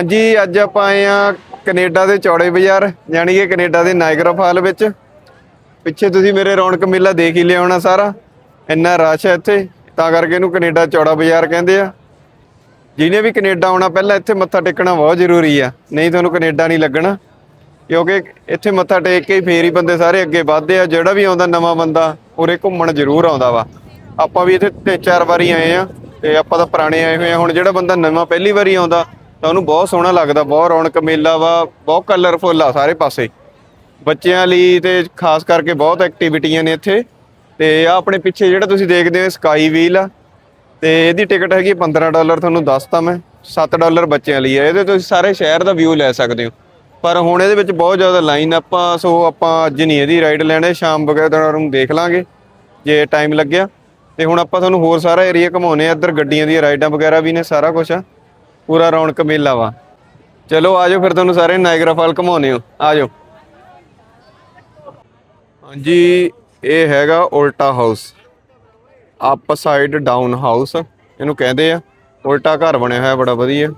ਹਾਂਜੀ, ਅੱਜ ਆਪਾਂ ਆਏ ਆ ਕੈਨੇਡਾ ਦੇ ਚੌੜੇ ਬਾਜ਼ਾਰ, ਯਾਨੀ ਕਿ ਕੈਨੇਡਾ ਦੇ ਨਾਇਗਰਾ ਫਾਲ ਵਿੱਚ। ਪਿੱਛੇ ਤੁਸੀਂ ਮੇਰੇ ਰੌਣਕ ਮੇਲਾ ਦੇਖ ਹੀ ਲਿਆ ਹੋਣਾ ਸਾਰਾ। ਇੰਨਾ ਰਸ਼ ਹੈ ਇੱਥੇ, ਤਾਂ ਕਰਕੇ ਇਹਨੂੰ ਕੈਨੇਡਾ ਚੌੜਾ ਬਾਜ਼ਾਰ ਕਹਿੰਦੇ ਆ। ਜਿਹਨੇ ਵੀ ਕੈਨੇਡਾ ਆਉਣਾ, ਪਹਿਲਾਂ ਇੱਥੇ ਮੱਥਾ ਟੇਕਣਾ ਬਹੁਤ ਜ਼ਰੂਰੀ ਆ। ਨਹੀਂ ਤੁਹਾਨੂੰ ਕੈਨੇਡਾ ਨਹੀਂ ਲੱਗਣਾ। ਕਿਉਂਕਿ ਇੱਥੇ ਮੱਥਾ ਟੇਕ ਕੇ ਹੀ ਫੇਰ ਹੀ ਬੰਦੇ ਸਾਰੇ ਅੱਗੇ ਵਧਦੇ ਆ। ਜਿਹੜਾ ਵੀ ਆਉਂਦਾ, ਨਵਾਂ ਬੰਦਾ, ਉਰੇ ਘੁੰਮਣ ਜ਼ਰੂਰ ਆਉਂਦਾ ਵਾ। ਆਪਾਂ ਵੀ ਇੱਥੇ ਤਿੰਨ ਚਾਰ ਵਾਰੀ ਆਏ ਆ, ਤੇ ਆਪਾਂ ਤਾਂ ਪੁਰਾਣੇ ਆਏ ਹੋਏ ਆ। ਹੁਣ ਜਿਹੜਾ ਬੰਦਾ ਨਵਾਂ ਪਹਿਲੀ ਵਾਰੀ ਆਉਂਦਾ ਤਾਂ ਉਹਨੂੰ ਬਹੁਤ ਸੋਹਣਾ ਲੱਗਦਾ, ਬਹੁਤ ਰੌਣਕ ਮੇਲਾ ਵਾ, ਬਹੁਤ ਕਲਰਫੁੱਲ ਆ ਸਾਰੇ ਪਾਸੇ। ਬੱਚਿਆਂ ਲਈ ਤੇ ਖਾਸ ਕਰਕੇ ਬਹੁਤ ਐਕਟੀਵਿਟੀਆਂ ਨੇ ਇੱਥੇ। ਤੇ ਆ ਆਪਣੇ ਪਿੱਛੇ ਜਿਹੜਾ ਤੁਸੀਂ ਦੇਖਦੇ ਹੋ ਸਕਾਈ ਵੀਲ ਆ। ਤੇ ਇਹਦੀ ਟਿਕਟ ਹੈਗੀ 15 ਡਾਲਰ, ਤੁਹਾਨੂੰ ਦੱਸਤਾ ਮੈਂ। 7 ਡਾਲਰ ਬੱਚਿਆਂ ਲਈ ਹੈ ਇਹਦੇ ਤੁਸੀਂ ਸਾਰੇ ਸ਼ਹਿਰ ਦਾ ਵਿਊ ਲੈ ਸਕਦੇ ਹੋ। ਪਰ ਹੁਣ ਇਹਦੇ ਵਿੱਚ ਬਹੁਤ ਜ਼ਿਆਦਾ ਲਾਈਨ ਆਪਾਂ, ਸੋ ਆਪਾਂ ਅੱਜ ਨਹੀਂ ਇਹਦੀ ਰਾਈਡ ਲੈਣੇ, ਸ਼ਾਮ ਵਗੈਰਾ ਨੂੰ ਦੇਖ ਲਾਂਗੇ, ਜੇ ਟਾਈਮ ਲੱਗਿਆ। ਤੇ ਹੁਣ ਆਪਾਂ ਤੁਹਾਨੂੰ ਹੋਰ ਸਾਰਾ ਏਰੀਆ ਘਮਾਉਨੇ ਆ ਇੱਧਰ ਗੱਡੀਆਂ ਦੀਆਂ ਰਾਈਡਾਂ ਵਗੈਰਾ ਵੀ ਨੇ, ਸਾਰਾ ਕੁਝ ਆ। ਪੂਰਾ ਰੌਣਕ ਮੇਲਾ ਵਾ। ਚਲੋ ਆਜੋ ਫਿਰ ਤੁਹਾਨੂੰ ਸਾਰੇ ਨਾਇਗਰਾ ਫਾਲ ਘਮਾਉਨੇ ਹੋ। ਆਜੋ ਹਾਂਜੀ ਇਹ ਹੈਗਾ ਉਲਟਾ house upside down house ਇਹਨੂੰ ਕਹਿੰਦੇ ਆ। ਉਲਟਾ ਘਰ ਬਣਿਆ ਹੋਇਆ ਬੜਾ ਵਧੀਆ।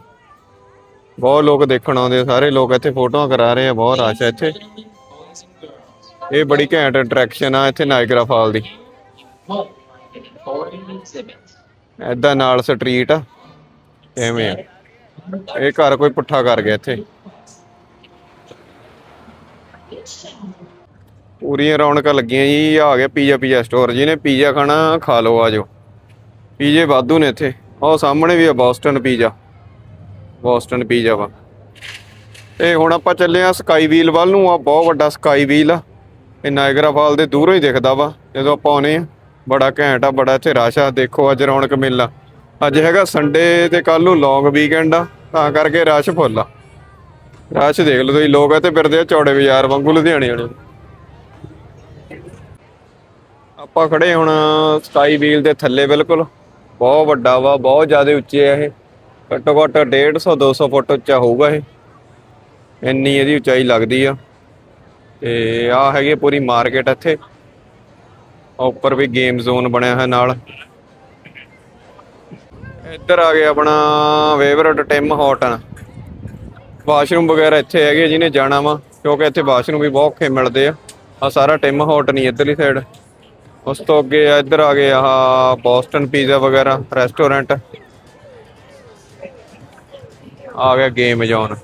ਬਹੁਤ ਲੋਕ ਦੇਖਣ ਆਉਂਦੇ ਆ ਸਾਰੇ ਲੋਕ ਇੱਥੇ ਫੋਟੋਆਂ ਕਰਾ ਰਹੇ ਆ ਬਹੁਤ ਹੈ ਇੱਥੇ। ਇਹ ਬੜੀ ਘੈਂਟ ਅਟਰੈਕਸ਼ਨ ਆ ਇੱਥੇ ਨਾਇਗਰਾ ਫਾਲ ਦੀ। ਐਦਾਂ ਨਾਲ ਸਟਰੀਟ ਆ। ਐਵੇਂ ਆ। ਇਹ ਘਰ ਕੋਈ ਪੁੱਠਾ ਕਰ ਗਿਆ ਇੱਥੇ। ਪੂਰੀਆਂ ਰੌਣਕਾਂ ਲੱਗੀਆਂ ਜੀ, ਆ ਗਿਆ ਪੀਜ਼ਾ ਪੀਜ਼ਾ ਸਟੋਰ। ਜਿਹਨੇ ਪੀਜ਼ਾ ਖਾਣਾ ਖਾ ਲਓ ਆਜੋ ਪੀਜ਼ੇ ਵਾਧੂ ਨੇ ਇੱਥੇ। ਉਹ ਸਾਹਮਣੇ ਵੀ ਆ ਬੋਸਟਨ ਪੀਜ਼ਾ। ਬੋਸਟਨ ਪੀਜ਼ਾ ਵਾ। ਤੇ ਹੁਣ ਆਪਾਂ ਚੱਲੇ ਆ ਸਕਾਈ ਵੀਲ ਵੱਲ ਨੂੰ। ਆ ਬਹੁਤ ਵੱਡਾ ਸਕਾਈ ਵੀਲ ਆ। ਇਹ ਨਾਇਗਰਾ ਫਾਲ ਦੇ ਦੂਰੋਂ ਹੀ ਦਿਖਦਾ ਵਾ। ਜਦੋਂ ਆਪਾਂ ਆਉਨੇ ਆ, ਬੜਾ ਘੈਂਟ ਆ, ਬੜਾ ਇੱਥੇ ਰਸ਼ ਆ। ਦੇਖੋ ਅੱਜ ਰੌਣਕ ਮੇਲਾ। ਅੱਜ ਹੈਗਾ ਸੰਡੇ ਤੇ ਕੱਲ ਨੂੰ ਲੌਂਗ ਵੀਕਐਂਡ ਆ, ਤਾਂ ਕਰਕੇ ਰਸ਼ ਫੁੱਲ ਆ। ਰਸ਼ ਦੇਖ ਲਓ ਤੁਸੀਂ, ਲੋਕ ਇੱਥੇ ਫਿਰਦੇ ਆ ਚੌੜੇ ਬਾਜ਼ਾਰ ਵਾਂਗੂ ਲੁਧਿਆਣੇ ਵਾਲੇ। ਆਪਾਂ ਖੜੇ ਹੁਣ ਸਕਾਈ ਵੀਲ ਦੇ ਥੱਲੇ ਬਿਲਕੁਲ, ਬਹੁਤ ਵੱਡਾ ਵਾ, ਬਹੁਤ ਜ਼ਿਆਦਾ ਉੱਚੇ ਆ ਇਹ। ਘੱਟੋ ਘੱਟ 150 200 ਫੁੱਟ ਉੱਚਾ ਹੋਊਗਾ ਇਹ। ਇੰਨੀ ਇਹਦੀ ਉਚਾਈ ਲੱਗਦੀ ਆ। ਤੇ ਆ ਹੈਗੀ ਪੂਰੀ ਮਾਰਕੀਟ ਇੱਥੇ। ਉੱਪਰ ਵੀ ਗੇਮ ਜ਼ੋਨ ਬਣਿਆ ਹੋਇਆ ਨਾਲ। ਇੱਧਰ ਆ ਗਿਆ ਆਪਣਾ ਫੇਵਰਟ ਟਿਮ ਹੌਟਨ ਵਾਸ਼ਰੂਮ ਵਗੈਰਾ ਇੱਥੇ ਹੈਗੇ ਜਿਹਨੇ ਜਾਣਾ ਵਾ, ਕਿਉਂਕਿ ਇੱਥੇ ਵਾਸ਼ਰੂਮ ਵੀ ਬਹੁਤ ਔਖੇ ਮਿਲਦੇ ਆ। ਆ ਸਾਰਾ ਟਿਮ ਹੌਟਨ ਹੀ ਇੱਧਰਲੀ ਸਾਈਡ ਉਸ ਤੋਂ ਅੱਗੇ ਆ, ਇੱਧਰ ਆ ਗਏ ਆਹ ਬੋਸਟਨ ਪੀਜ਼ਾ ਵਗੈਰਾ ਰੈਸਟੋਰੈਂਟ ਆ ਗਿਆ ਗੇਮ ਜ਼ੋਨ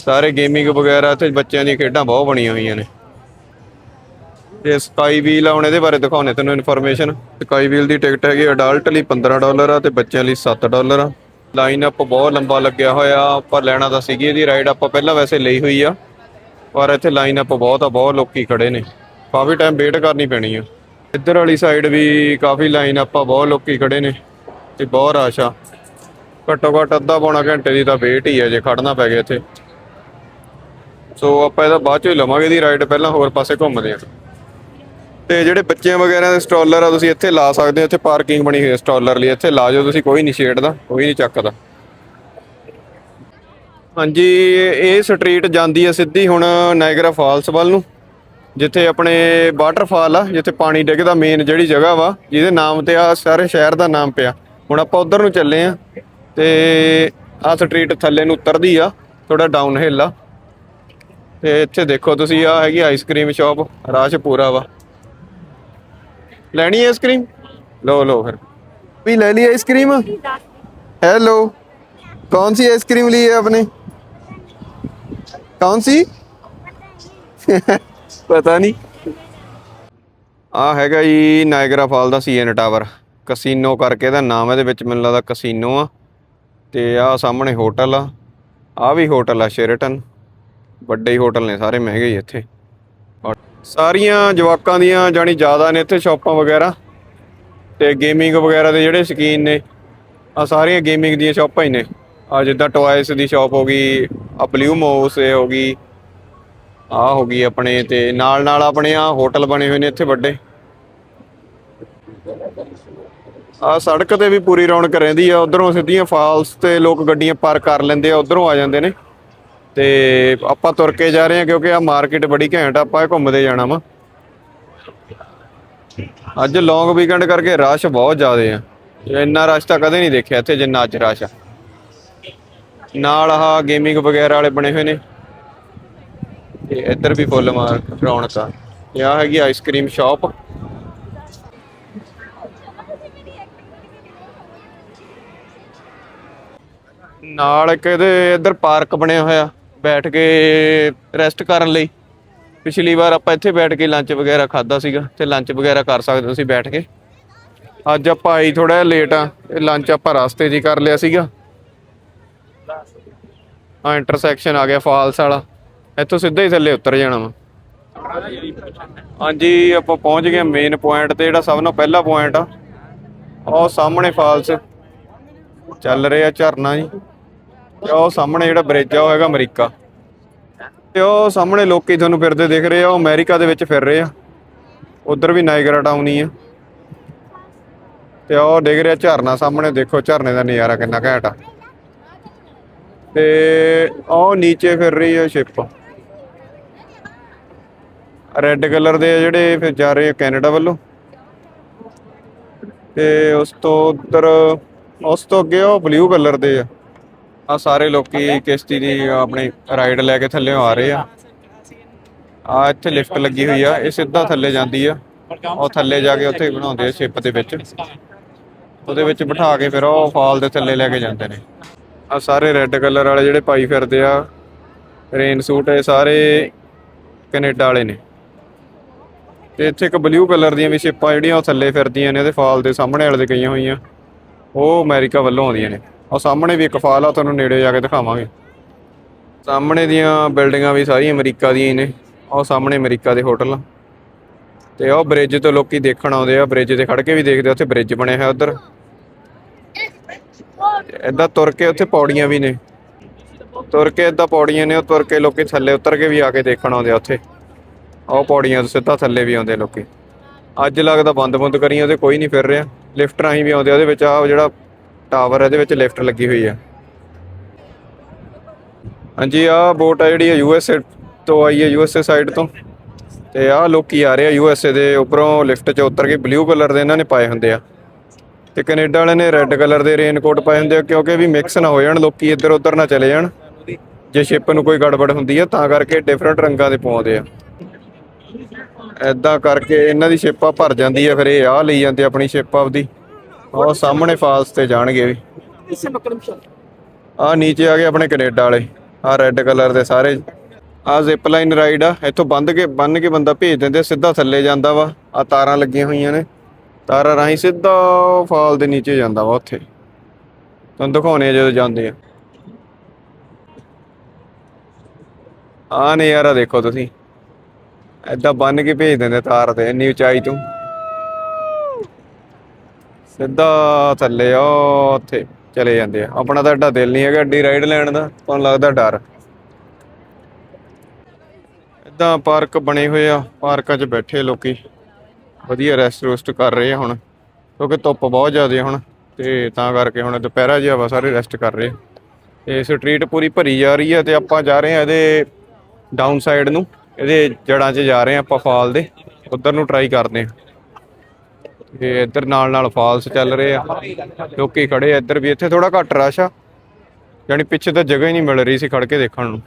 ਸਾਰੇ ਗੇਮਿੰਗ ਵਗੈਰਾ ਤੇ ਬੱਚਿਆਂ ਦੀਆਂ ਖੇਡਾਂ ਬਹੁਤ ਬਣੀਆਂ ਹੋਈਆਂ ਨੇ। ਤੇ ਸਕਾਈ ਵੀਲ ਆ, ਹੁਣ ਇਹਦੇ ਬਾਰੇ ਦਿਖਾਉਣੇ ਤੈਨੂੰ ਇਨਫੋਰਮੇਸ਼ਨ ਸਕਾਈ ਵੀਲ ਦੀ ਟਿਕਟ ਹੈਗੀ ਅਡਲਟ ਲਈ 15 ਡਾਲਰ ਆ ਤੇ ਬੱਚਿਆਂ ਲਈ 7 ਡਾਲਰ ਆ। ਲਾਈਨ ਅਪ ਬਹੁਤ ਲੰਬਾ ਲੱਗਿਆ ਹੋਇਆ ਪਰ ਲੈਣਾ ਤਾਂ ਸੀਗੀ ਇਹਦੀ ਰਾਈਡ ਆਪਾਂ ਪਹਿਲਾਂ ਵੈਸੇ ਲਈ ਹੋਈ ਆ, ਪਰ ਇੱਥੇ ਲਾਈਨ ਅਪ ਬਹੁਤ ਆ, ਬਹੁਤ ਲੋਕੀ ਖੜੇ ਨੇ। ਕਾਫੀ ਟਾਈਮ ਵੇਟ ਕਰਨੀ ਪੈਣੀ ਆ। ਇੱਧਰ ਵਾਲੀ ਸਾਈਡ ਵੀ ਕਾਫੀ ਲਾਈਨ ਆਪਾਂ ਬਹੁਤ ਲੋਕੀ ਖੜੇ ਨੇ ਤੇ ਬਹੁਤ ਰਸ਼ ਆ। ਘੱਟੋ ਘੱਟ ਅੱਧਾ ਪੌਣਾ ਘੰਟੇ ਦੀ ਤਾਂ ਵੇਟ ਹੀ ਹੈ ਜੇ ਖੜਨਾ ਪੈ ਗਿਆ ਇੱਥੇ। ਸੋ ਆਪਾਂ ਇਹਦਾ ਬਾਅਦ ਚੋਂ ਹੀ ਲਵਾਂਗੇ ਦੀ ਰਾਈਡ ਪਹਿਲਾਂ ਹੋਰ ਪਾਸੇ ਘੁੰਮਦੇ ਆ। ਤੇ ਜਿਹੜੇ ਬੱਚਿਆਂ ਵਗੈਰਾ ਦੇ ਸਟਾਲਰ ਆ, ਤੁਸੀਂ ਇੱਥੇ ਲਾ ਸਕਦੇ ਹੋ, ਇੱਥੇ ਪਾਰਕਿੰਗ ਬਣੀ ਹੋਈ ਹੈ ਸਟਾਲਰ ਲਈ, ਇੱਥੇ ਲਾ ਜਾਓ, ਤੁਸੀਂ ਕੋਈ ਨਹੀਂ ਛੇੜਦਾ, ਕੋਈ ਨਹੀਂ ਚੱਕਦਾ। ਹਾਂਜੀ, ਇਹ ਸਟਰੀਟ ਜਾਂਦੀ ਹੈ ਸਿੱਧੀ ਹੁਣ ਨਾਇਗਰਾ ਫਾਲਸ ਵੱਲ ਨੂੰ, ਜਿੱਥੇ ਆਪਣੇ ਵਾਟਰਫਾਲ ਆ, ਜਿੱਥੇ ਪਾਣੀ ਡਿੱਗਦਾ ਮੇਨ ਜਿਹੜੀ ਜਗ੍ਹਾ ਵਾ, ਜਿਹਦੇ ਨਾਮ ਤੇ ਆ, ਸਾਰੇ ਸ਼ਹਿਰ ਦਾ ਨਾਮ ਪਿਆ। ਹੁਣ ਆਪਾਂ ਉਧਰ ਨੂੰ ਚੱਲੇ ਆ ਤੇ ਆ ਸਟਰੀਟ ਥੱਲੇ ਨੂੰ ਉਤਰਦੀ ਆ ਥੋੜਾ ਡਾਊਨ ਹਿੱਲ ਆ। ਤੇ ਇੱਥੇ ਦੇਖੋ ਤੁਸੀਂ ਆ ਹੈਗੀ ਆਈਸਕ੍ਰੀਮ ਸ਼ਾਪ ਰਾਸ਼ ਪੂਰਾ ਵਾ। ਲੈਣੀ ਹੈ ਆਈਸਕ੍ਰੀਮ ਲਓ ਲਓ ਫਿਰ ਵੀ ਲੈ ਲਈ आइसक्रीम हेलो कौन सी आइसक्रीम ली है आपने कौन सी ਪਤਾ ਨਹੀਂ ਆ ਹੈਗਾ ਜੀ ਨਾਇਗਰਾ ਫਾਲ ਦਾ ਸੀਐਨ ਟਾਵਰ ਕਸੀਨੋ ਕਰਕੇ ਇਹਦਾ ਨਾਮ ਇਹਦੇ ਵਿੱਚ ਮੈਨੂੰ ਲੱਗਦਾ ਕਸੀਨੋ ਆ ਤੇ ਆ ਸਾਹਮਣੇ ਹੋਟਲ ਆ ਆ ਵੀ ਹੋਟਲ ਆ ਸ਼ੇਰਟਨ ਵੱਡੇ ਹੀ ਹੋਟਲ ਨੇ ਸਾਰੇ ਮਹਿੰਗੇ ਹੀ ਇੱਥੇ ਔਰ ਸਾਰੀਆਂ ਜਵਾਕਾਂ ਦੀਆਂ ਜਾਣੀ ਜ਼ਿਆਦਾ ਨੇ ਇੱਥੇ ਸ਼ਾਪਾਂ ਵਗੈਰਾ ਤੇ ਗੇਮਿੰਗ ਵਗੈਰਾ ਦੇ ਜਿਹੜੇ ਸ਼ਕੀਨ ਨੇ ਆ ਸਾਰੀਆਂ ਗੇਮਿੰਗ ਦੀਆਂ ਸ਼ਾਪਾਂ ਹੀ ਨੇ। ਆ ਜਿੱਦਾਂ ਟੌਇਸ ਦੀ ਸ਼ਾਪ ਹੋ ਗਈ ਆ ਬਲੂ ਮੋਸ ਹੋ ਗਈ ਆ ਹੋ ਗਈ ਆਪਣੇ ਤੇ ਨਾਲ ਨਾਲ ਆਪਣੇ ਆ ਹੋਟਲ ਬਣੇ ਹੋਏ ਨੇ ਇੱਥੇ ਵੱਡੇ। ਆ ਸੜਕ ਤੇ ਵੀ ਪੂਰੀ ਰੌਣਕ ਰਹਿੰਦੀ ਆ, ਉਧਰੋਂ ਸਿੱਧੀਆਂ ਫਾਲਸ ਤੇ ਲੋਕ ਗੱਡੀਆਂ ਪਾਰਕ ਕਰ ਲੈਂਦੇ ਆ, ਉਧਰੋਂ ਆ ਜਾਂਦੇ ਨੇ। ਤੇ ਆਪਾਂ ਤੁਰ ਕੇ ਜਾ ਰਹੇ ਹਾਂ ਕਿਉਂਕਿ ਆ ਮਾਰਕੀਟ ਬੜੀ ਘੈਂਟ ਆਪਾਂ ਘੁੰਮਦੇ ਜਾਣਾ ਵਾ। ਅੱਜ ਲੌਂਗ ਵੀਕਐਂਡ ਕਰਕੇ ਰਸ਼ ਬਹੁਤ ਜ਼ਿਆਦਾ ਆ। ਇੰਨਾ ਰਸ਼ ਤਾਂ ਕਦੇ ਨਹੀਂ ਦੇਖਿਆ ਇੱਥੇ ਜਿੰਨਾ ਅੱਜ ਰਸ਼ ਆ। ਨਾਲ ਆਹ ਗੇਮਿੰਗ ਵਗੈਰਾ ਵਾਲੇ ਬਣੇ ਹੋਏ ਨੇ। ਤੇ ਇੱਧਰ ਵੀ ਫੁੱਲ ਮਾਰ ਰੌਣਕ ਆ। ਤੇ ਆਹ ਹੈਗੀ ਆਈਸਕ੍ਰੀਮ ਸ਼ਾਪ ਨਾਲ ਇੱਕ ਇਹਦੇ ਇੱਧਰ ਪਾਰਕ ਬਣਿਆ ਹੋਇਆ। ਬੈਠ ਕੇ ਰੈਸਟ ਕਰਨ ਲਈ। ਪਿਛਲੀ ਵਾਰ ਆਪਾਂ ਇੱਥੇ ਬੈਠ ਕੇ ਲੰਚ ਵਗੈਰਾ ਖਾਦਾ ਸੀਗਾ ਤੇ ਲੰਚ ਵਗੈਰਾ ਕਰ ਸਕਦੇ ਤੁਸੀਂ ਬੈਠ ਕੇ। ਅੱਜ ਆਪਾਂ ਆਈ ਥੋੜਾ ਜਿਹਾ ਲੇਟ ਆ, ਇਹ ਲੰਚ ਆਪਾਂ ਰਸਤੇ 'ਚ ਹੀ ਕਰ ਲਿਆ ਸੀਗਾ। ਆ ਇੰਟਰਸੈਕਸ਼ਨ ਆ ਗਿਆ ਫਾਲਸ ਵਾਲਾ। ਇੱਥੋਂ ਸਿੱਧਾ ਹੀ ਥੱਲੇ ਉਤਰ ਜਾਣਾ ਵਾ। ਹਾਂਜੀ, ਆਪਾਂ ਪਹੁੰਚ ਗਏ ਮੇਨ ਪੁਆਇੰਟ ਤੇ, ਜਿਹੜਾ ਸਭ ਤੋਂ ਪਹਿਲਾ ਪੁਆਇੰਟ ਆ ਉਹ ਸਾਹਮਣੇ ਫਾਲਸ ਚੱਲ ਰਿਹਾ ਝਰਨਾ ਜੀ। ਤੇ ਉਹ ਸਾਹਮਣੇ ਜਿਹੜਾ ਬ੍ਰਿਜ ਆ, ਉਹ ਹੈਗਾ ਅਮਰੀਕਾ। ਤੇ ਉਹ ਸਾਹਮਣੇ ਲੋਕੀ ਤੁਹਾਨੂੰ ਫਿਰਦੇ ਦਿਖ ਰਹੇ ਆ, ਉਹ ਅਮਰੀਕਾ ਦੇ ਵਿੱਚ ਫਿਰ ਰਹੇ ਆ। ਉਧਰ ਵੀ ਨਾਇਗਰਾ ਟਾਊਨ ਹੀ ਆ। ਤੇ ਉਹ ਦੇਖ ਰਿਹਾ ਝਰਨਾ ਸਾਹਮਣੇ, ਦੇਖੋ ਝਰਨੇ ਦਾ ਨਜ਼ਾਰਾ ਕਿੰਨਾ ਘੈਂਟ ਆ। ਤੇ ਉਹ ਨੀਚੇ ਫਿਰ ਰਹੀ ਆ ਸ਼ਿਪ ਰੈੱਡ ਕਲਰ ਦੇ ਆ ਜਿਹੜੇ, ਫਿਰ ਜਾ ਰਹੇ ਆ ਕੈਨੇਡਾ ਵੱਲੋਂ। ਤੇ ਉਸ ਤੋਂ ਉੱਧਰ, ਉਸ ਤੋਂ ਅੱਗੇ ਉਹ ਬਲੂ ਕਲਰ ਦੇ ਆ। ਆ ਸਾਰੇ ਲੋਕੀ ਕਿਸ਼ਤੀ ਦੀ ਆਪਣੇ ਰਾਈਡ ਲੈ ਕੇ ਥੱਲੇ ਆ ਰਹੇ ਆ। ਆ ਇੱਥੇ ਲਿਫਟ ਲੱਗੀ ਹੋਈ ਆ, ਇਹ ਸਿੱਧਾ ਥੱਲੇ ਜਾਂਦੀ ਆ। ਉਹ ਥੱਲੇ ਜਾ ਕੇ ਉੱਥੇ ਬਣਾਉਂਦੇ ਆ ਸ਼ਿਪ ਦੇ ਵਿੱਚ। ਉਹਦੇ ਵਿੱਚ ਬਿਠਾ ਕੇ ਫਿਰ ਉਹ ਫਾਲ ਦੇ ਥੱਲੇ ਲੈ ਕੇ ਜਾਂਦੇ ਨੇ। ਆ ਸਾਰੇ ਰੈੱਡ ਕਲਰ ਵਾਲੇ ਜਿਹੜੇ ਪਾਈ ਫਿਰਦੇ ਆ ਰੇਨ ਸੂਟ, ਇਹ ਸਾਰੇ ਕੈਨੇਡਾ ਵਾਲੇ ਨੇ। ਤੇ ਇੱਥੇ ਇੱਕ ਬਲੂ ਕਲਰ ਦੀਆਂ ਵੀ ਸ਼ਿਪਾਂ ਜਿਹੜੀਆਂ ਉਹ ਥੱਲੇ ਫਿਰਦੀਆਂ ਨੇ ਉਹਦੇ ਫਾਲ ਦੇ ਸਾਹਮਣੇ ਵਾਲੇ ਦੇ ਗਈਆਂ ਹੋਈਆਂ। ਉਹ ਅਮਰੀਕਾ ਵੱਲੋਂ ਆਉਂਦੀਆਂ ਨੇ। ਉਹ ਸਾਹਮਣੇ ਵੀ ਇੱਕ ਫਾਲ ਆ, ਤੁਹਾਨੂੰ ਨੇੜੇ ਜਾ ਕੇ ਦਿਖਾਵਾਂਗੇ। ਸਾਹਮਣੇ ਦੀਆਂ ਬਿਲਡਿੰਗਾਂ ਵੀ ਸਾਰੀਆਂ ਅਮਰੀਕਾ ਦੀਆਂ ਹੀ ਨੇ। ਉਹ ਸਾਹਮਣੇ ਅਮਰੀਕਾ ਦੇ ਹੋਟਲ ਆ। ਤੇ ਉਹ ਬ੍ਰਿਜ ਤੋਂ ਲੋਕੀ ਦੇਖਣ ਆਉਂਦੇ ਆ, ਬ੍ਰਿਜ ਤੇ ਖੜ ਕੇ ਵੀ ਦੇਖਦੇ ਆ, ਉੱਥੇ ਬ੍ਰਿਜ ਬਣਿਆ ਹੋਇਆ ਉਧਰ। ਏਦਾਂ ਤੁਰ ਕੇ ਉੱਥੇ ਪੌੜੀਆਂ ਵੀ ਨੇ। ਤੁਰ ਕੇ ਏਦਾਂ ਪੌੜੀਆਂ ਨੇ, ਉਹ ਤੁਰ ਕੇ ਲੋਕੀ ਥੱਲੇ ਉਤਰ ਕੇ ਵੀ ਆ ਕੇ ਦੇਖਣ ਆਉਂਦੇ ਆ ਉੱਥੇ। ਉਹ ਪੌੜੀਆਂ ਤੋਂ ਸਿੱਧਾ ਥੱਲੇ ਵੀ ਆਉਂਦੇ ਲੋਕੀ। ਅੱਜ ਲੱਗਦਾ ਬੰਦ ਬੰਦ ਕਰੀਆਂ ਉਹਦੇ ਕੋਈ ਨਹੀਂ ਫਿਰ ਰਿਹਾ। ਲਿਫਟ ਰਾਹੀਂ ਵੀ ਆਉਂਦੇ ਉਹਦੇ ਵਿੱਚ ਆ ਜਿਹੜਾ ਟਾਵਰ ਇਹਦੇ ਵਿੱਚ ਲਿਫਟ ਲੱਗੀ ਹੋਈ ਆ। ਹਾਂਜੀ ਆ ਬੋਟ ਆ ਜਿਹੜੀ ਯੂ ਐਸ ਏ ਤੋਂ ਆਈ ਹੈ ਯੂ ਐਸ ਏ ਸਾਈਡ ਤੋਂ। ਤੇ ਆ ਲੋਕੀ ਆ ਰਹੇ ਆ ਯੂ ਐਸ ਏ ਦੇ ਉੱਪਰੋਂ ਲਿਫਟ 'ਚ ਉਤਰ ਕੇ ਬਲੂ ਕਲਰ ਦੇ ਇਹਨਾਂ ਨੇ ਪਾਏ ਹੁੰਦੇ ਆ। ਤੇ ਕੈਨੇਡਾ ਵਾਲਿਆਂ ਨੇ ਰੈੱਡ ਕਲਰ ਦੇ ਰੇਨਕੋਟ ਪਾਏ ਹੁੰਦੇ ਆ, ਕਿਉਂਕਿ ਵੀ ਮਿਕਸ ਨਾ ਹੋ ਜਾਣ, ਲੋਕੀ ਇੱਧਰ ਉੱਧਰ ਨਾ ਚਲੇ ਜਾਣ। ਜੇ ਸ਼ਿਪ ਨੂੰ ਕੋਈ ਗੜਬੜ ਹੁੰਦੀ ਆ, ਤਾਂ ਕਰਕੇ ਡਿਫਰੈਂਟ ਰੰਗਾਂ ਦੇ ਪਾਉਂਦੇ ਆ। ਐਦਾਂ ਕਰਕੇ ਇਹਨਾਂ ਦੀ ਸ਼ਿਪਾਂ ਭਰ ਜਾਂਦੀ ਆ, ਫਿਰ ਇਹ ਆ ਲਈ ਜਾਂਦੇ ਆਪਣੀ ਸ਼ਿਪ ਆਪਦੀ। ਉਹ ਸਾਹਮਣੇ ਫਾਲਸ ਤੇ ਜਾਣਗੇ ਵੀ। ਆ ਨੀਚੇ ਆ ਗਏ ਆਪਣੇ ਕੈਨੇਡਾ ਵਾਲੇ। ਆ ਰੈੱਡ ਕਲਰ ਦੇ ਸਾਰੇ। ਆ ਜ਼ਿਪ ਲਾਈਨ ਰਾਈਡ ਆ। ਇੱਥੋਂ ਬੰਦ ਕੇ ਬੰਨ ਕੇ ਬੰਦਾ ਭੇਜ ਦਿੰਦੇ ਸਿੱਧਾ ਥੱਲੇ ਜਾਂਦਾ ਵਾ। ਆ ਤਾਰਾਂ ਲੱਗੀਆਂ ਹੋਈਆਂ ਨੇ। ਤਾਰਾਂ ਰਾਹੀਂ ਸਿੱਧਾ ਫਾਲ ਦੇ ਨੀਚੇ ਜਾਂਦਾ ਵਾ ਉੱਥੇ। ਤੁਹਾਨੂੰ ਦਿਖਾਉਣੇ ਜਦੋਂ ਜਾਂਦੇ ਆ। ਆ ਨਜ਼ਾਰਾ ਦੇਖੋ ਤੁਸੀਂ। ਐਦਾਂ ਬੰਨ ਕੇ ਭੇਜ ਦਿੰਦੇ ਤਾਰ ਤੇ। ਇੰਨੀ ਉਚਾਈ ਤੋਂ। ਸਿੱਧਾ ਥੱਲੇ ਆ ਉੱਥੇ ਚਲੇ ਜਾਂਦੇ ਆ। ਆਪਣਾ ਤਾਂ ਐਡਾ ਦਿਲ ਨਹੀਂ ਹੈਗਾ ਐਡੀ ਰਾਈਡ ਲੈਣ ਦਾ, ਤੁਹਾਨੂੰ ਲੱਗਦਾ ਡਰ? ਇਦਾਂ ਪਾਰਕ ਬਣੇ ਹੋਏ ਆ, ਪਾਰਕਾਂ 'ਚ ਬੈਠੇ ਲੋਕੀ। ਵਧੀਆ ਰੈਸਟ ਰੋਸਟ ਕਰ ਰਹੇ ਆ ਹੁਣ, ਕਿਉਂਕਿ ਧੁੱਪ ਬਹੁਤ ਜ਼ਿਆਦਾ ਹੁਣ, ਤੇ ਤਾਂ ਕਰਕੇ ਹੁਣ ਦੁਪਹਿਰਾ ਜਿਹਾ ਵਾ, ਸਾਰੇ ਰੈਸਟ ਕਰ ਰਹੇ ਤੇ ਸਟਰੀਟ ਪੂਰੀ ਭਰੀ ਜਾ ਰਹੀ ਆ, ਤੇ ਆਪਾਂ ਜਾ ਰਹੇ ਆ ਇਹਦੇ ਡਾਊਨ ਸਾਈਡ ਨੂੰ, ਇਹਦੇ ਜੜਾਂ 'ਚ ਜਾ ਰਹੇ ਆ ਆਪਾਂ ਫਾਲ ਦੇ, ਉਧਰ ਨੂੰ ਟਰਾਈ ਕਰਦੇ ਆ। ਤੇ ਇੱਧਰ ਨਾਲ ਨਾਲ ਫਾਲਸ ਚੱਲ ਰਹੇ ਆ। ਲੋਕੀ ਖੜੇ ਆ ਇੱਧਰ ਵੀ, ਇੱਥੇ ਥੋੜਾ ਘੱਟ ਰਸ਼ ਆ। ਯਾਨੀ ਪਿੱਛੇ ਤਾਂ ਜਗ੍ਹਾ ਹੀ ਨਹੀਂ ਮਿਲ ਰਹੀ ਸੀ ਖੜ ਕੇ ਦੇਖਣ ਨੂੰ।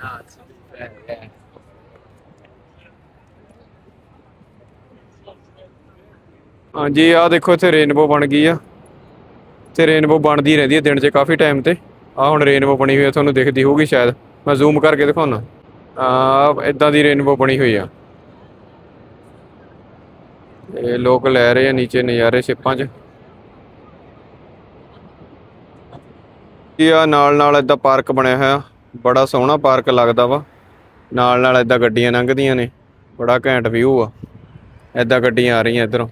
ਹਾਂਜੀ ਆ ਦੇਖੋ ਇੱਥੇ ਰੇਨਬੋ ਬਣ ਗਈ ਆ। ਤੇ ਰੇਨਬੋ ਬਣਦੀ ਰਹਿੰਦੀ ਹੈ ਦਿਨ 'ਚ ਕਾਫੀ ਟਾਈਮ ਤੇ। ਆ ਹੁਣ ਰੇਨਬੋ ਬਣੀ ਹੋਈ ਆ, ਤੁਹਾਨੂੰ ਦਿਖਦੀ ਹੋਊਗੀ ਸ਼ਾਇਦ। ਮੈਂ ਜ਼ੂਮ ਕਰਕੇ ਦਿਖਾਉਣਾ ਆ ਇਦਾਂ ਦੀ ਰੇਨਬੋ ਬਣੀ ਹੋਈ ਆ। ਇਹ ਲੋਕ ਲੈ ਰਹੇ ਆ ਨੀਚੇ ਨਜ਼ਾਰੇ ਸ਼ਿਪਾਂ 'ਚ। ਇਹ ਆ, ਨਾਲ ਨਾਲ ਇਦਾਂ ਪਾਰਕ ਬਣਿਆ ਹੋਇਆ। ਬੜਾ ਸੋਹਣਾ ਪਾਰਕ ਲੱਗਦਾ ਵਾ। ਨਾਲ ਨਾਲ ਇਦਾਂ ਗੱਡੀਆਂ ਲੰਘਦੀਆਂ ਨੇ। ਬੜਾ ਘੈਂਟ ਵਿਊ ਆ। ਇਦਾਂ ਗੱਡੀਆਂ ਆ ਰਹੀਆਂ ਇਧਰੋਂ।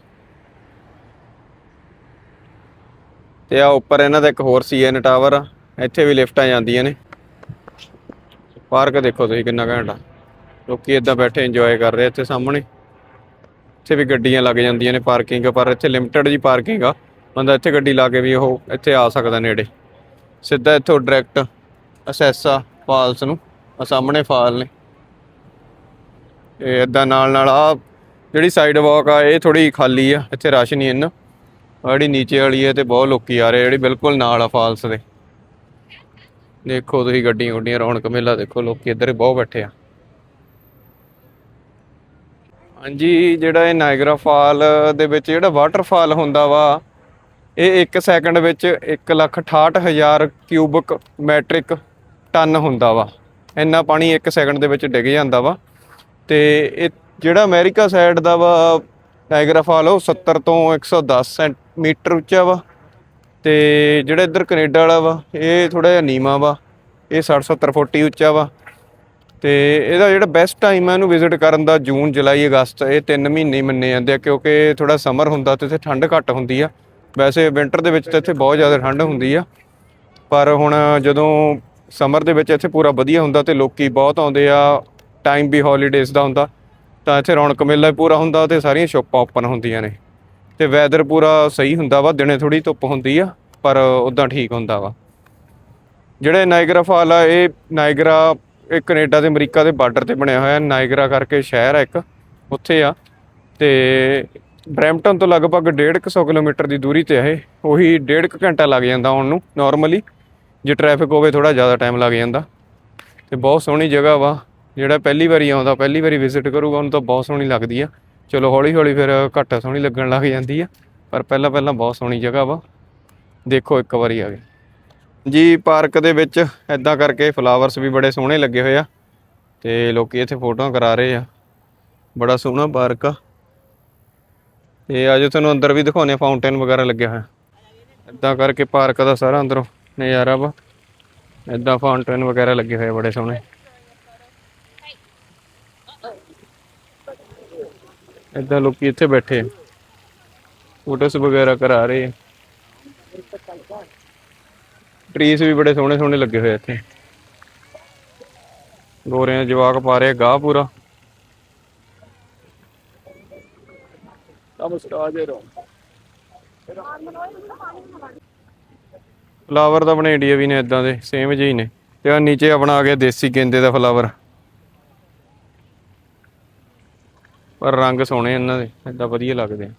ਤੇ ਆ ਉੱਪਰ ਇਹਨਾਂ ਦਾ ਇੱਕ ਹੋਰ ਸੀਐਨ ਟਾਵਰ ਆ। ਇੱਥੇ ਵੀ ਲਿਫਟਾਂ ਜਾਂਦੀਆਂ ਨੇ। ਪਾਰਕ ਦੇਖੋ ਤੁਸੀਂ ਕਿੰਨਾ ਘੈਂਟ ਆ। ਲੋਕੀ ਇਦਾਂ ਬੈਠੇ ਇੰਜੋਏ ਕਰ ਰਹੇ ਇੱਥੇ ਸਾਹਮਣੇ। ਇੱਥੇ ਵੀ ਗੱਡੀਆਂ ਲੱਗ ਜਾਂਦੀਆਂ ਨੇ ਪਾਰਕਿੰਗ ਪਰ ਇੱਥੇ ਲਿਮਟਿਡ ਜੀ ਪਾਰਕਿੰਗ ਆ। ਬੰਦਾ ਇੱਥੇ ਗੱਡੀ ਲਾ ਕੇ ਵੀ ਉਹ ਇੱਥੇ ਆ ਸਕਦਾ ਨੇੜੇ। ਸਿੱਧਾ ਇੱਥੋਂ ਡਾਇਰੈਕਟ ਅਸੈਸਾ ਫਾਲਸ ਨੂੰ ਆ ਸਾਹਮਣੇ ਫਾਲ ਨੇ। ਇਹ ਇਦਾਂ ਨਾਲ ਨਾਲ ਆ ਜਿਹੜੀ ਸਾਈਡ ਵਾਕ ਆ, ਇਹ ਥੋੜੀ ਖਾਲੀ ਆ, ਇੱਥੇ ਰਸ਼ ਨਹੀਂ ਇੰਨਾ। ਜਿਹੜੀ ਨੀਚੇ ਵਾਲੀ ਹੈ ਤੇ ਬਹੁਤ ਲੋਕੀ ਆ ਰਹੇ ਜਿਹੜੀ ਬਿਲਕੁਲ ਨਾਲ ਆ ਫਾਲਸ ਦੇ। ਦੇਖੋ ਤੁਸੀਂ ਗੱਡੀਆਂ ਗੁੱਡੀਆਂ, ਰੌਣਕ ਮੇਲਾ ਦੇਖੋ, ਲੋਕੀ ਇੱਧਰ ਬਹੁਤ ਬੈਠੇ ਆ। ਹਾਂਜੀ, ਜਿਹੜਾ ਇਹ ਨਾਇਗਰਾ ਫਾਲ ਦੇ ਵਿੱਚ ਜਿਹੜਾ ਵਾਟਰਫਾਲ ਹੁੰਦਾ ਵਾ, ਇਹ 1 ਸੈਕਿੰਡ ਵਿੱਚ 168000 ਕਿਊਬਿਕ ਮੈਟ੍ਰਿਕ ਟਨ ਹੁੰਦਾ ਵਾ। ਇੰਨਾ ਪਾਣੀ 1 ਸੈਕਿੰਡ ਦੇ ਵਿੱਚ ਡਿੱਗ ਜਾਂਦਾ ਵਾ। ਤੇ ਇਹ ਜਿਹੜਾ ਅਮਰੀਕਾ ਸਾਈਡ ਦਾ ਵਾ ਨਾਇਗਰਾ ਫਾਲ ਉਹ 70 ਤੋਂ 110 ਸੈਂਟੀਮੀਟਰ ਉੱਚਾ ਵਾ। ਤੇ ਜਿਹੜਾ ਇੱਧਰ ਕੈਨੇਡਾ ਵਾਲਾ ਵਾ, ਇਹ ਥੋੜਾ ਜਿਹਾ ਨੀਵਾਂ ਵਾ। ਇਹ 60 70 ਫੁੱਟ ਹੀ ਉੱਚਾ ਵਾ। ਤੇ ਇਹਦਾ ਜਿਹੜਾ ਬੈਸਟ ਟਾਈਮ ਹੈ ਇਹਨੂੰ ਵਿਜ਼ਿਟ ਕਰਨ ਦਾ ਜੂਨ, ਜੁਲਾਈ, ਅਗਸਤ, ਇਹ ਤਿੰਨ ਮਹੀਨੇ ਮੰਨੇ ਜਾਂਦੇ ਆ ਕਿਉਂਕਿ ਥੋੜਾ ਸਮਰ ਹੁੰਦਾ ਤੇ ਇੱਥੇ ਠੰਡ ਘੱਟ ਹੁੰਦੀ ਆ। ਵੈਸੇ ਵਿੰਟਰ ਦੇ ਵਿੱਚ ਤਾਂ ਇੱਥੇ ਬਹੁਤ ਜ਼ਿਆਦਾ ਠੰਡ ਹੁੰਦੀ ਆ। ਪਰ ਹੁਣ ਜਦੋਂ ਸਮਰ ਦੇ ਵਿੱਚ ਇੱਥੇ ਪੂਰਾ ਵਧੀਆ ਹੁੰਦਾ ਤੇ ਲੋਕੀ ਬਹੁਤ ਆਉਂਦੇ ਆ ਟਾਈਮ ਵੀ ਹੌਲੀਡੇਜ਼ ਦਾ ਹੁੰਦਾ, ਤਾਂ ਇੱਥੇ ਰੌਣਕ ਮੇਲਾ ਵੀ ਪੂਰਾ ਹੁੰਦਾ ਤੇ ਸਾਰੀਆਂ ਸ਼ੋਪਾਂ ਓਪਨ ਹੁੰਦੀਆਂ ਨੇ। ਤੇ ਵੈਦਰ ਪੂਰਾ ਸਹੀ ਹੁੰਦਾ ਵਾ, ਦਿਨੇ ਥੋੜੀ ਧੁੱਪ ਹੁੰਦੀ ਆ, ਪਰ ਉਦਾਂ ਠੀਕ ਹੁੰਦਾ ਵਾ। ਜਿਹੜੇ ਨਾਇਗਰਾ ਫਾਲ ਆ, ਇਹ ਨਾਇਗਰਾ ਇਹ ਕੈਨੇਡਾ ਤੇ ਅਮਰੀਕਾ ਦੇ ਬਾਰਡਰ ਤੇ ਬਣਿਆ ਹੋਇਆ, ਨਾਇਗਰਾ ਕਰਕੇ ਸ਼ਹਿਰ ਆ ਇੱਕ, ਉੱਥੇ ਆ। ਤੇ ਬਰੈਂਪਟਨ ਤੋਂ ਲਗਭਗ 150 ਕਿਲੋਮੀਟਰ ਦੀ ਦੂਰੀ ਤੇ ਹੈ ਇਹ। ਉਹੀ 1.5 ਘੰਟਾ ਲੱਗ ਜਾਂਦਾ ਆਉਣ ਨੂੰ ਨਾਰਮਲੀ ਜੇ ਟ੍ਰੈਫਿਕ ਹੋਵੇ ਥੋੜਾ ਜ਼ਿਆਦਾ ਟਾਈਮ ਲੱਗ ਜਾਂਦਾ। ਤੇ ਬਹੁਤ ਸੋਹਣੀ ਜਗ੍ਹਾ ਵਾ, ਜਿਹੜਾ ਪਹਿਲੀ ਵਾਰੀ ਆਉਂਦਾ, ਪਹਿਲੀ ਵਾਰੀ ਵਿਜ਼ਿਟ ਕਰੂਗਾ, ਉਹਨੂੰ ਤਾਂ ਬਹੁਤ ਸੋਹਣੀ ਲੱਗਦੀ ਆ। ਚਲੋ ਹੌਲੀ ਹੌਲੀ ਫਿਰ ਘੱਟ ਸੋਹਣੀ ਲੱਗਣ ਲੱਗ ਜਾਂਦੀ ਆ, ਪਰ ਪਹਿਲਾਂ ਪਹਿਲਾਂ ਬਹੁਤ ਸੋਹਣੀ ਜਗ੍ਹਾ ਵਾ। ਦੇਖੋ ਇੱਕ ਵਾਰੀ ਆ ਕੇ। ਜੀ, ਪਾਰਕ ਦੇ ਵਿੱਚ ਐਦਾਂ ਕਰਕੇ ਫਲਾਵਰਸ ਵੀ ਬੜੇ ਸੋਹਣੇ ਲੱਗੇ ਹੋਏ ਆ ਤੇ ਲੋਕੀ ਇੱਥੇ ਫੋਟੋਆਂ ਕਰਾ ਰਹੇ ਆ। ਬੜਾ ਸੋਹਣਾ ਪਾਰਕ ਆ। ਤੇ ਆਜੋ ਤੁਹਾਨੂੰ ਅੰਦਰ ਵੀ ਦਿਖਾਉਣੇ ਫਾਊਂਟੇਨ ਵਗੈਰਾ ਲੱਗਿਆ ਹੋਇਆ। ਐਦਾਂ ਕਰਕੇ ਪਾਰਕ ਦਾ ਸਾਰਾ ਅੰਦਰੋਂ ਨਜ਼ਾਰਾ ਵਾ। ਐਦਾਂ ਫਾਊਂਟੇਨ ਵਗੈਰਾ ਲੱਗੇ ਹੋਏ ਬੜੇ ਸੋਹਣੇ। ਐਦਾਂ ਲੋਕੀ ਇੱਥੇ ਬੈਠੇ ਫੋਟੋਸ ਵਗੈਰਾ ਕਰਾ ਰਹੇ ਆ। ਟਰੀਸ ਵੀ ਬੜੇ ਸੋਹਣੇ ਸੋਹਣੇ ਲੱਗੇ ਹੋਏ ਇੱਥੇ। ਗੋਰਿਆਂ ਜਵਾਕ ਪਾ ਰਹੇ ਗਾਹ ਪੂਰਾ। ਫਲਾਵਰ ਤਾਂ ਆਪਣੇ ਇੰਡੀਆ ਵੀ ਨੇ ਇਦਾਂ ਦੇ ਸੇਮ ਜਿਹੇ ਹੀ ਨੇ। ਤੇ ਆ ਨੀਚੇ ਆਪਣਾ ਆ ਗਿਆ ਦੇਸੀ ਗੇਂਦੇ ਦਾ ਫਲਾਵਰ। ਪਰ ਰੰਗ ਸੋਹਣੇ ਇਹਨਾਂ ਦੇ ਏਦਾਂ ਵਧੀਆ ਲੱਗਦੇ ਆ।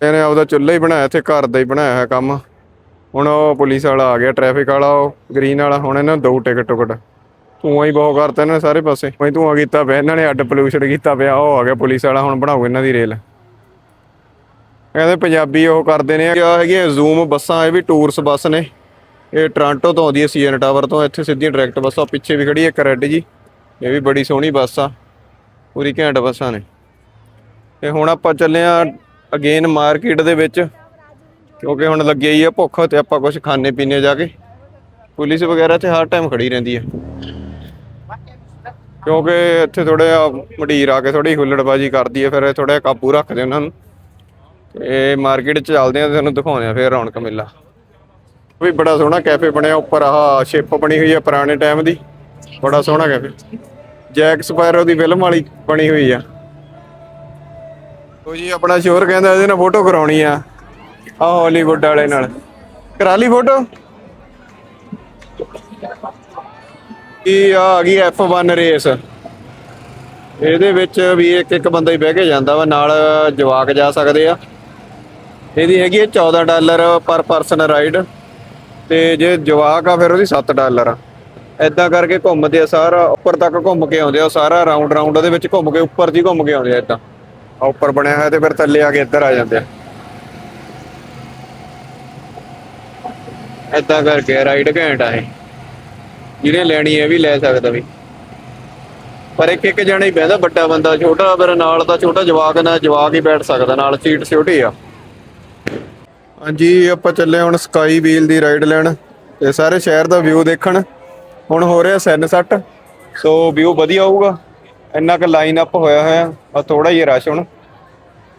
ਇਹਨੇ ਆਪਦਾ ਚੁੱਲ੍ਹਾ ਹੀ ਬਣਾਇਆ ਇੱਥੇ ਘਰ ਦਾ ਹੀ ਬਣਾਇਆ ਹੈ ਕੰਮ। ਹੁਣ ਉਹ ਪੁਲਿਸ ਵਾਲਾ ਆ ਗਿਆ ਟ੍ਰੈਫਿਕ ਵਾਲਾ, ਉਹ ਗ੍ਰੀਨ ਵਾਲਾ, ਹੁਣ ਇਹਨਾਂ ਨੂੰ ਦਊ ਟਿਕਟ ਟੁਕਟ। ਧੂੰਆਂ ਹੀ ਬਹੁਤ ਕਰਤਾ ਇਹਨਾਂ ਨੇ ਸਾਰੇ ਪਾਸੇ। ਮੈਂ ਧੂੰਆਂ ਕੀਤਾ ਪਿਆ, ਇਹਨਾਂ ਨੇ ਅੱਡ ਪੋਲਿਊਸ਼ਨ ਕੀਤਾ ਪਿਆ, ਉਹ ਆ ਗਿਆ ਪੁਲਿਸ ਵਾਲਾ, ਹੁਣ ਬਣਾਓ ਇਹਨਾਂ ਦੀ ਰੇਲ। ਕਹਿੰਦੇ ਪੰਜਾਬੀ ਉਹ ਕਰਦੇ ਨੇ ਆ ਹੈਗੀਆਂ ਜ਼ੂਮ ਬੱਸਾਂ, ਇਹ ਵੀ ਟੂਰਸ ਬੱਸ ਨੇ। ਇਹ ਟ੍ਰਾਂਟੋ ਤੋਂ ਆਉਂਦੀ ਹੈ ਸੀਐਨ ਟਾਵਰ ਤੋਂ, ਇੱਥੇ ਸਿੱਧੀਆਂ ਡਾਇਰੈਕਟ ਬੱਸਾਂ, ਪਿੱਛੇ ਵੀ ਖੜੀ ਹੈ ਇੱਕ ਰੈੱਡ ਜੀ। ਇਹ ਵੀ ਬੜੀ ਸੋਹਣੀ ਬੱਸ ਆ, ਪੂਰੀ ਘੈਂਟ ਬੱਸਾਂ ਨੇ। ਤੇ ਹੁਣ ਆਪਾਂ ਚੱਲੇ ਆ ਅਗੇਨ ਮਾਰਕੀਟ ਦੇ ਵਿੱਚ। ਕਿਉਂਕਿ ਹੁਣ ਲੱਗੀ ਹੀ ਆ ਭੁੱਖ ਤੇ ਆਪਾਂ ਕੁਝ ਖਾਣੇ ਪੀਣੇ ਜਾ ਕੇ। ਪੁਲਿਸ ਵਗੈਰਾ ਤੇ ਹਰ ਟਾਈਮ ਖੜੀ ਰਹਿੰਦੀ ਹੈ ਕਿਉਂਕਿ ਇੱਥੇ ਥੋੜਾ ਮਡੀਰ ਆ ਕੇ ਥੋੜੀ ਹੁੱਲੜਬਾਜੀ ਕਰਦੀ ਹੈ ਫਿਰ ਥੋੜਾ ਕਾਬੂ ਰੱਖਦੇ ਉਹਨਾਂ ਨੂੰ। ਤੇ ਮਾਰਕੀਟ ਚ ਚੱਲਦੇ ਆ ਤੇ ਤੁਹਾਨੂੰ ਦਿਖਾਉਂਦੇ ਆ ਫਿਰ ਰੌਣਕ ਮੇਲਾ। ਵੀ ਬੜਾ ਸੋਹਣਾ ਕੈਫੇ ਬਣਿਆ, ਉੱਪਰ ਆਹ ਸ਼ਿਪ ਬਣੀ ਹੋਈ ਹੈ ਪੁਰਾਣੇ ਟਾਈਮ ਦੀ। ਬੜਾ ਸੋਹਣਾ ਕੈਫੇ। ਜੈਕ ਸਪਾਇਰੋ ਦੀ ਫਿਲਮ ਵਾਲੀ ਬਣੀ ਹੋਈ ਆ। ਉਹ ਜੀ ਆਪਣਾ ਸ਼ੋਰ ਕਹਿੰਦਾ ਇਹਦੇ ਨਾਲ ਫੋਟੋ ਕਰਾਉਣੀ ਆ। ਆ ਹਾਲੀਵੁੱਡ ਵਾਲੇ ਨਾਲ। ਕਰਾ ਲਈ ਫੋਟੋ? ਇਹ ਆ ਗਈ F1 ਰੇਸ। ਇਹਦੇ ਵਿੱਚ ਵੀ ਇੱਕ ਇੱਕ ਬੰਦਾ ਹੀ ਬਹਿ ਕੇ ਜਾਂਦਾ ਵਾ, ਨਾਲ ਜਵਾਕ ਜਾ ਸਕਦੇ ਆ। ਇਹਦੀ ਹੈਗੀ 14 ਡਾਲਰ ਪਰ ਪਰਸਨ ਰਾਈਡ। ਤੇ ਜੇ ਜਵਾਕ ਆ, ਫਿਰ ਉਹਦੀ 7 ਡਾਲਰ ਆ। ਐਦਾਂ ਕਰਕੇ ਘੁੰਮਦੇ ਆ ਸਾਰਾ, ਉੱਪਰ ਤੱਕ ਘੁੰਮ ਕੇ ਆਉਂਦੇ ਆ ਸਾਰਾ ਰਾਉਂਡ ਰਾਉਂਡ ਉਹਦੇ ਵਿੱਚ ਘੁੰਮ ਕੇ, ਉੱਪਰ ਜੀ ਘੁੰਮ ਕੇ ਆਉਂਦੇ ਆ ਐਦਾਂ ਉੱਪਰ ਬਣਿਆ ਹੋਇਆ ਤੇ ਫਿਰ ਥੱਲੇ ਆ ਕੇ ਇੱਧਰ ਆ ਜਾਂਦੇ ਆ। ਐਦਾਂ ਕਰਕੇ ਰਾਈਡ ਘੈਂਟ ਆ ਇਹ। ਜਿਹਨੇ ਲੈਣੀ ਹੈ ਇਹ ਵੀ ਲੈ ਸਕਦਾ ਵੀ। ਪਰ ਇੱਕ ਇੱਕ ਜਣਾ ਹੀ ਬਹਿੰਦਾ, ਵੱਡਾ ਬੰਦਾ ਛੋਟਾ, ਫਿਰ ਨਾਲ ਦਾ ਛੋਟਾ ਜਵਾਕ ਨਾਲ ਜਵਾਕ ਹੀ ਬੈਠ ਸਕਦਾ, ਨਾਲ ਸੀਟ ਛੋਟੀ ਆ। ਹਾਂਜੀ, ਆਪਾਂ ਚੱਲੇ ਹੁਣ ਸਕਾਈ ਵੀਲ ਦੀ ਰਾਈਡ ਲੈਣ ਤੇ ਸਾਰੇ ਸ਼ਹਿਰ ਦਾ ਵਿਊ ਦੇਖਣ। ਹੁਣ ਹੋ ਰਿਹਾ ਸਨਸੈਟ ਸੋ ਵਿਊ ਵਧੀਆ ਹੋਊਗਾ। ਇੰਨਾ ਕੁ ਲਾਈਨ ਅਪ ਹੋਇਆ ਹੋਇਆ ਆ ਥੋੜਾ ਜਿਹਾ ਰਸ਼ ਹੁਣ।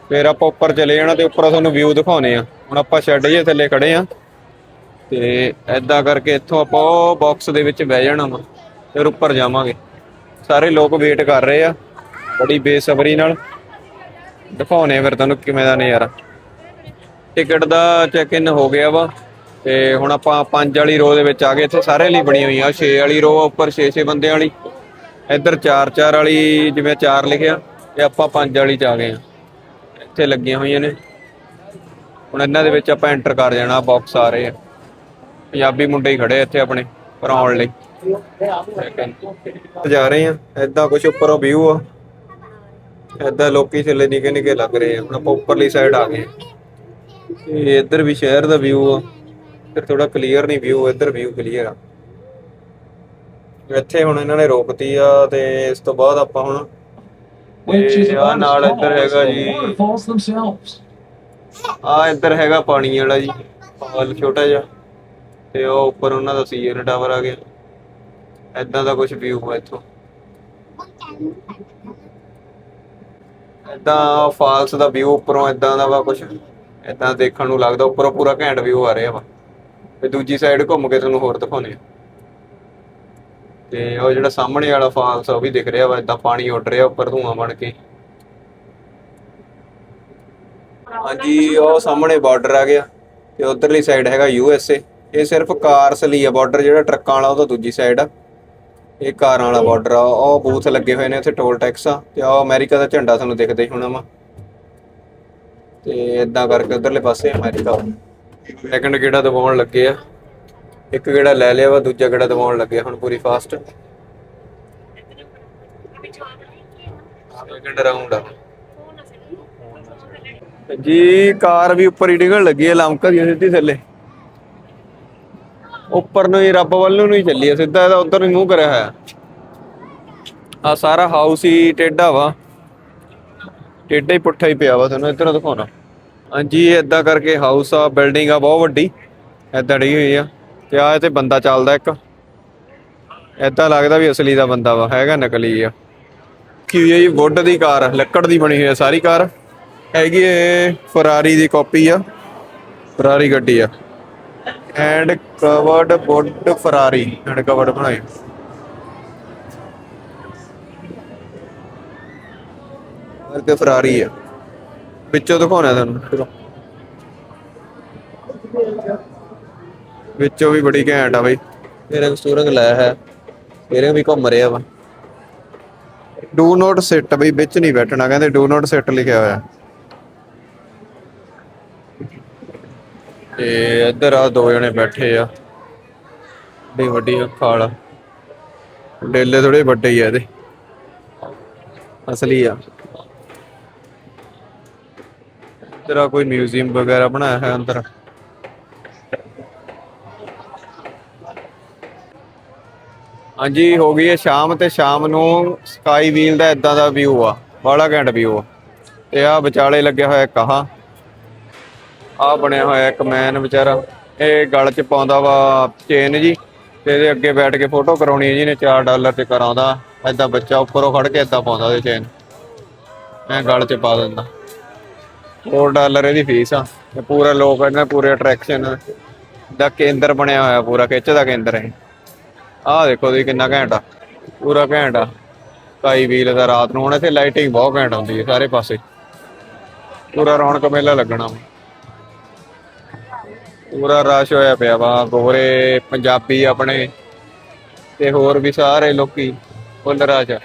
ਫਿਰ ਆਪਾਂ ਉੱਪਰ ਚਲੇ ਜਾਣਾ ਤੇ ਉੱਪਰ ਤੁਹਾਨੂੰ ਵਿਊ ਦਿਖਾਉਣੇ ਆ। ਹੁਣ ਆਪਾਂ ਸ਼ੈੱਡ ਜੇ ਥੱਲੇ ਖੜੇ ਆ ਤੇ ਐਦਾਂ ਕਰਕੇ ਇੱਥੋਂ ਆਪਾਂ ਉਹ ਬਾਕਸ ਦੇ ਵਿੱਚ ਬਹਿ ਜਾਣਾ ਵਾ, ਫਿਰ ਉੱਪਰ ਜਾਵਾਂਗੇ। ਸਾਰੇ ਲੋਕ ਵੇਟ ਕਰ ਰਹੇ ਆ, ਬੜੀ ਬੇਸਬਰੀ ਨਾਲ। ਦਿਖਾਉਣੇ ਆ ਫਿਰ ਤੁਹਾਨੂੰ ਕਿਵੇਂ ਦਾ ਨਜ਼ਾਰਾ। ਟਿਕਟ ਦਾ ਚੈੱਕ ਇਨ ਹੋ ਗਿਆ ਵਾ, ਤੇ ਹੁਣ ਆਪਾਂ 5 ਵਾਲੀ ਰੋ ਦੇ ਵਿੱਚ ਆ ਗਏ। ਇੱਥੇ ਸਾਰੇ ਲਈ ਬਣੀ ਹੋਈ ਆ 6 ਵਾਲੀ ਰੋ ਉੱਪਰ 6-6 ਬੰਦਿਆਂ ਵਾਲੀ। ਇੱਧਰ 4-4 ਵਾਲੀ ਜਿਵੇਂ 4 ਲਿਖਿਆ, ਤੇ ਆਪਾਂ 5 ਵਾਲੀ ਚ ਆ ਗਏ ਆ। ਇੱਥੇ ਲੱਗੀਆਂ ਹੋਈਆਂ ਨੇ। ਹੁਣ ਇਹਨਾਂ ਦੇ ਵਿੱਚ ਆਪਾਂ ਐਂਟਰ ਕਰ ਜਾਣਾ ਬਾਕਸ ਆ ਰਹੇ ਆ। ਪੰਜਾਬੀ ਮੁੰਡੇ ਹੀ ਖੜੇ ਇੱਥੇ ਆਪਣੇ ਭਰਾਉਣ ਲਈ। ਜਾ ਰਹੇ ਆ ਐਦਾਂ ਕੁਝ ਉੱਪਰੋਂ ਵਿਊ ਆ। ਐਦਾਂ ਲੋਕੀ ਥੱਲੇ ਨਿੱਕੇ ਨਿੱਕੇ ਲੱਗ ਰਹੇ ਆ ਹੁਣ ਆਪਾਂ ਉੱਪਰਲੀ ਸਾਈਡ ਆ ਗਏ ਤੇ ਇੱਧਰ ਵੀ ਸ਼ਹਿਰ ਦਾ ਵਿਊ ਆ ਫਿਰ ਥੋੜਾ ਕਲੀਅਰ ਨਹੀਂ ਵਿਊ ਇੱਧਰ ਵਿਊ ਕਲੀਅਰ ਆ। ਇੱਥੇ ਹੁਣ ਇਹਨਾਂ ਨੇ ਰੋਕਤੀ ਆ ਤੇ ਇਸ ਤੋਂ ਬਾਅਦ ਆਪਾਂ ਹੁਣ ਤੇ ਆ ਨਾਲ ਇੱਧਰ ਹੈਗਾ ਜੀ. ਆ ਇੱਧਰ ਹੈਗਾ ਪਾਣੀ ਵਾਲਾ ਜੀ ਪਾਲ ਛੋਟਾ ਜਿਹਾ। ਤੇ ਉਹ ਉੱਪਰ ਉਹਨਾਂ ਦਾ ਸੀਐਨ ਟਾਵਰ ਆ ਗਿਆ। ਐਦਾਂ ਦਾ ਕੁਝ ਵਿਊ ਆ ਇੱਥੋਂ। ਐਦਾਂ ਫਾਲਸ ਦਾ ਵਿਊ ਉੱਪਰੋਂ ਐਦਾਂ ਦਾ ਵਾ ਕੁਝ ਐਦਾਂ ਦੇਖਣ ਨੂੰ ਲੱਗਦਾ, ਉੱਪਰੋਂ ਪੂਰਾ ਘੈਂਟ ਵਿਊ ਆ ਰਿਹਾ ਵਾ। ਤੇ ਦੂਜੀ ਸਾਈਡ ਘੁੰਮ ਕੇ ਤੁਹਾਨੂੰ ਹੋਰ ਦਿਖਾਉਂਦੇ ਆ। ਤੇ ਉਹ ਜਿਹੜਾ ਸਾਹਮਣੇ ਵਾਲਾ ਫਾਲਸ ਆ, ਉਹ ਵੀ ਦਿਖ ਰਿਹਾ ਵਾ ਐਦਾਂ ਪਾਣੀ ਉੱਡ ਰਿਹਾ ਉੱਪਰ ਧੂਆਂ ਬਣ ਕੇ। ਹਾਂਜੀ, ਉਹ ਸਾਹਮਣੇ ਬਾਰਡਰ ਆ ਗਿਆ। ਤੇ ਉਧਰਲੀ ਸਾਈਡ ਹੈਗਾ ਯੂ ਐਸ ਏ ਇਹ ਸਿਰਫ ਕਾਰਸ ਲਈ ਆ ਬਾਰਡਰ ਜਿਹੜਾ ਟਰੱਕਾਂ ਵਾਲਾ, ਉਹ ਤਾਂ ਦੂਜੀ ਸਾਈਡ ਆ। ਇਹ ਕਾਰਾਂ ਵਾਲਾ ਬਾਰਡਰ ਆ, ਉਹ ਬੂਥ ਲੱਗੇ ਹੋਏ ਨੇ ਉੱਥੇ ਟੋਲ ਟੈਕਸ ਆ, ਤੇ ਉਹ ਅਮਰੀਕਾ ਦਾ ਝੰਡਾ ਤੁਹਾਨੂੰ ਦਿਖਦਾ ਹੀ ਹੋਣਾ ਵਾ। ਤੇ ਇਦਾਂ ਕਰਕੇ ਉਧਰਲੇ ਪਾਸੇ ਅਮਰੀਕਾ ਸੈਕੰਡ ਗੇੜਾ ਦਬਾਉਣ ਲੱਗੇ ਆ। ਇੱਕ ਗੇੜਾ ਲੈ ਲਿਆ ਵਾ, ਦੂਜਾ ਗੇੜਾ ਦਬਾਉਣ ਲੱਗੇ ਹੁਣ ਪੂਰੀ ਫਾਸਟ ਸੈਕੰਡ ਰਾਉਂਡ ਆ। ਜੀ, ਕਾਰ ਵੀ ਉੱਪਰ ਹੀ ਡਿੱਗਣ ਲੱਗੀ ਹੈ ਲਮਕਦੀ ਦੀ ਸਿੱਧੀ ਥੱਲੇ। ਉੱਪਰ ਨੂੰ ਹੀ, ਰੱਬ ਵੱਲ ਨੂੰ ਹੀ ਚੱਲੀ ਹੈ ਸਿੱਧਾ ਇਹਦਾ ਉਧਰ ਨੂੰ ਮੂੰਹ ਕਰਿਆ ਹੋਇਆ। ਆ ਸਾਰਾ ਹਾਊਸ ਹੀ ਟੇਢਾ ਵਾ। ਟੇਢਾ ਹੀ ਪੁੱਠਾ ਹੀ ਪਿਆ ਵਾ, ਤੁਹਾਨੂੰ ਇੱਧਰੋਂ ਦਿਖਾਉਣਾ। ਹਾਂਜੀ, ਏਦਾਂ ਕਰਕੇ ਹਾਊਸ ਆ ਬਿਲਡਿੰਗ ਆ, ਬਹੁਤ ਵੱਡੀ। ਏਦਾਂ ਡਈ ਹੋਈ ਆ। ਤੇ ਆ ਤੇ ਬੰਦਾ ਚੱਲਦਾ ਇੱਕ। ਏਦਾਂ ਲੱਗਦਾ ਵੀ ਅਸਲੀ ਦਾ ਬੰਦਾ ਵਾ, ਹੈਗਾ ਨਕਲੀ ਆ। ਕੀ ਹੋਈ ਹੈ ਜੀ ਵੁੱਡ ਦੀ ਕਾਰ, ਲੱਕੜ ਦੀ ਬਣੀ ਹੋਈ ਆ ਸਾਰੀ ਕਾਰ। ਹੈਗੀ ਏ ਫਰਾਰੀ ਦੀ ਕਾਪੀ ਆ। ਫਰਾਰੀ ਗੱਡੀ ਆ। Hand carved wood Ferrari hand carved ਬਣਾਈ ਕਰਕੇ ਫਰਾਰੀ ਆ ਵਿੱਚੋਂ ਦਿਖਾਉਣਾ ਤੁਹਾਨੂੰ ਚਲੋ ਵਿੱਚੋਂ ਵੀ ਬੜੀ ਘੈਂਟ ਆ ਬਈ ਮੇਰੇ ਸਟੂਰਿੰਗ ਲਾਇਆ ਹੈ ਮੇਰੇ ਵੀ ਘੁੰਮ ਰਿਹਾ ਵਾ ਡੂ ਨੋਟ ਸਿਟ ਬਈ ਵਿੱਚ ਨਹੀਂ ਬੈਠਣਾ ਕਹਿੰਦੇ ਡੂ ਨੋਟ ਸਿਟ ਲਿਖਿਆ ਹੋਇਆ ਤੇ ਇੱਧਰ ਆ ਦੋ ਜਣੇ ਬੈਠੇ ਆ। ਬੜੀ ਵੱਡੀ ਖਾਲ ਡੇਲੇ ਥੋੜੇ ਵੱਡੇ ਹੀ ਆ ਇਹਦੇ। ਅਸਲੀ ਆ। ਇੱਧਰ ਕੋਈ ਮਿਊਜ਼ੀਅਮ ਵਗੈਰਾ ਬਣਾਇਆ ਹੈ ਅੰਦਰ। ਹਾਂਜੀ, ਹੋ ਗਈ ਹੈ ਸ਼ਾਮ ਤੇ ਸ਼ਾਮ ਨੂੰ ਸਕਾਈ ਵੀਲ ਦਾ ਇਦਾਂ ਦਾ ਵਿਊ ਆ। ਬੜਾ ਘੈਂਟ ਵਿਊ ਆ। ਤੇ ਆ ਵਿਚਾਲੇ ਲੱਗਿਆ ਹੋਇਆ ਕਹਾ ਆ ਬਣਿਆ ਹੋਇਆ ਇੱਕ ਮੈਨ ਵਿਚਾਰਾ। ਇਹ ਗਲ 'ਚ ਪਾਉਂਦਾ ਵਾ ਚੇਨ ਜੀ ਤੇ ਇਹਦੇ ਅੱਗੇ ਬੈਠ ਕੇ ਫੋਟੋ ਕਰਾਉਣੀ ਹੈ ਜੀ ਨੇ 4 ਡਾਲਰ ਤੇ ਕਰਾਉਂਦਾ। ਐਦਾਂ ਬੱਚਾ ਉੱਪਰੋਂ ਖੜ ਕੇ ਐਦਾਂ ਪਾਉਂਦਾ ਉਹਦੇ ਚੇਨ ਐ ਗਲ 'ਚ ਪਾ ਦਿੰਦਾ। 4 ਡਾਲਰ ਇਹਦੀ ਫੀਸ ਆ। ਤੇ ਪੂਰਾ ਲੋਕ ਇਹਨਾਂ ਪੂਰੇ ਅਟਰੈਕਸ਼ਨ ਦਾ ਕੇਂਦਰ ਬਣਿਆ ਹੋਇਆ ਪੂਰਾ, ਖਿੱਚ ਦਾ ਕੇਂਦਰ ਹੈ ਆਹ ਦੇਖੋ ਤੁਸੀਂ ਕਿੰਨਾ ਘੈਂਟ ਆ। ਪੂਰਾ ਘੈਂਟ ਆ। ਕਾਈ ਵੀਲ ਦਾ ਰਾਤ ਨੂੰ। ਹੁਣ ਇੱਥੇ ਲਾਈਟਿੰਗ ਬਹੁਤ ਘੈਂਟ ਆਉਂਦੀ ਹੈ ਸਾਰੇ ਪਾਸੇ। ਪੂਰਾ ਰੌਣਕ ਮੇਲਾ ਲੱਗਣਾ ਵਾ। ਪੂਰਾ ਰਸ਼ ਹੋਇਆ ਪਿਆ ਵਾ, ਗੋਰੇ ਪੰਜਾਬੀ ਆਪਣੇ ਤੇ ਹੋਰ ਵੀ ਸਾਰੇ ਲੋਕੀ ਫੁੱਲ ਰਸ਼ ਆ।